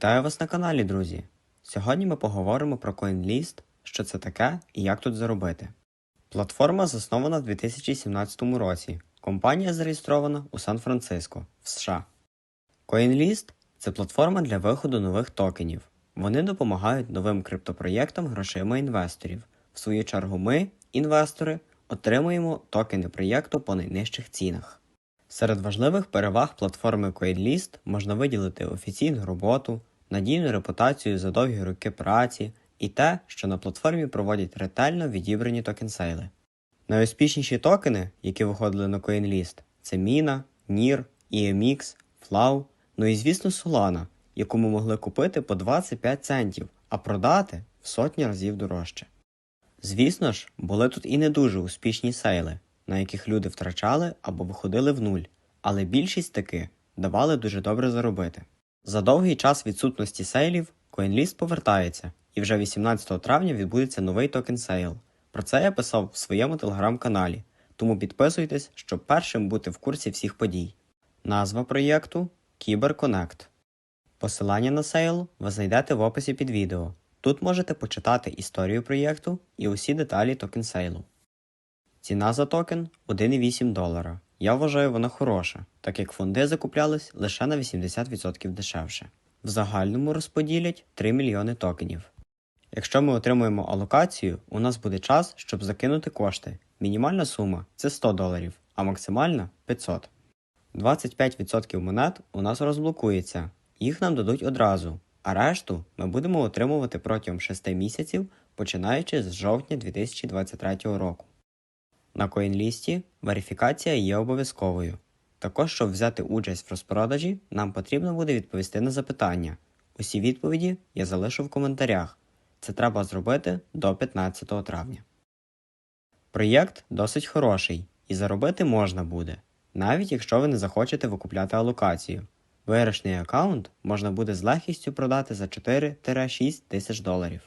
Вітаю вас на каналі, друзі! Сьогодні ми поговоримо про CoinList, що це таке і як тут заробити. Платформа заснована в 2017 році. Компанія зареєстрована у Сан-Франциско, в США. CoinList – це платформа для виходу нових токенів. Вони допомагають новим криптопроєктам грошима інвесторів. В свою чергу ми, інвестори, отримуємо токени проєкту по найнижчих цінах. Серед важливих переваг платформи CoinList можна виділити офіційну роботу, надійну репутацію за довгі роки праці і те, що на платформі проводять ретельно відібрані токенсейли. Найуспішніші токени, які виходили на CoinList, це Міна, NIR, EMX, FLAW, ну і звісно Solana, яку ми могли купити по 25 центів, а продати в сотні разів дорожче. Звісно ж, були тут і не дуже успішні сейли, на яких люди втрачали або виходили в нуль, але більшість таки давали дуже добре заробити. За довгий час відсутності сейлів CoinList повертається, і вже 18 травня відбудеться новий токен сейл. Про це я писав в своєму телеграм-каналі, тому підписуйтесь, щоб першим бути в курсі всіх подій. Назва проєкту KyberConnect. Посилання на сейл ви знайдете в описі під відео. Тут можете почитати історію проєкту і усі деталі токен сейлу. Ціна за токен 1,8 долара. Я вважаю вона хороша, так як фонди закуплялись лише на 80% дешевше. В загальному розподілять 3 мільйони токенів. Якщо ми отримуємо алокацію, у нас буде час, щоб закинути кошти. Мінімальна сума це 100 доларів, а максимальна 500. 25% монет у нас розблокується, їх нам дадуть одразу, а решту ми будемо отримувати протягом 6 місяців, починаючи з жовтня 2023 року. На CoinList верифікація є обов'язковою. Також, щоб взяти участь в розпродажі, нам потрібно буде відповісти на запитання. Усі відповіді я залишу в коментарях. Це треба зробити до 15 травня. Проєкт досить хороший і заробити можна буде, навіть якщо ви не захочете викупляти алокацію. Виграшний аккаунт можна буде з легкістю продати за 4-6 тисяч доларів.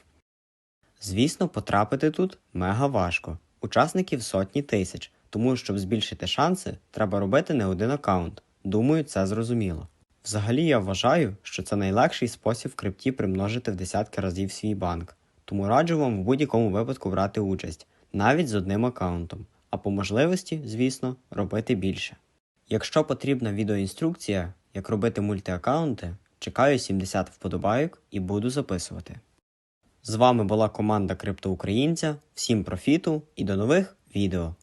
Звісно, потрапити тут мега важко. Учасників сотні тисяч, тому щоб збільшити шанси, треба робити не один аккаунт. Думаю, це зрозуміло. Взагалі я вважаю, що це найлегший спосіб в крипті примножити в десятки разів свій банк, тому раджу вам в будь-якому випадку брати участь, навіть з одним аккаунтом, а по можливості, звісно, робити більше. Якщо потрібна відеоінструкція, як робити мультиаккаунти, чекаю 70 вподобайок і буду записувати. З вами була команда Криптоукраїнця. Всім профіту і до нових відео!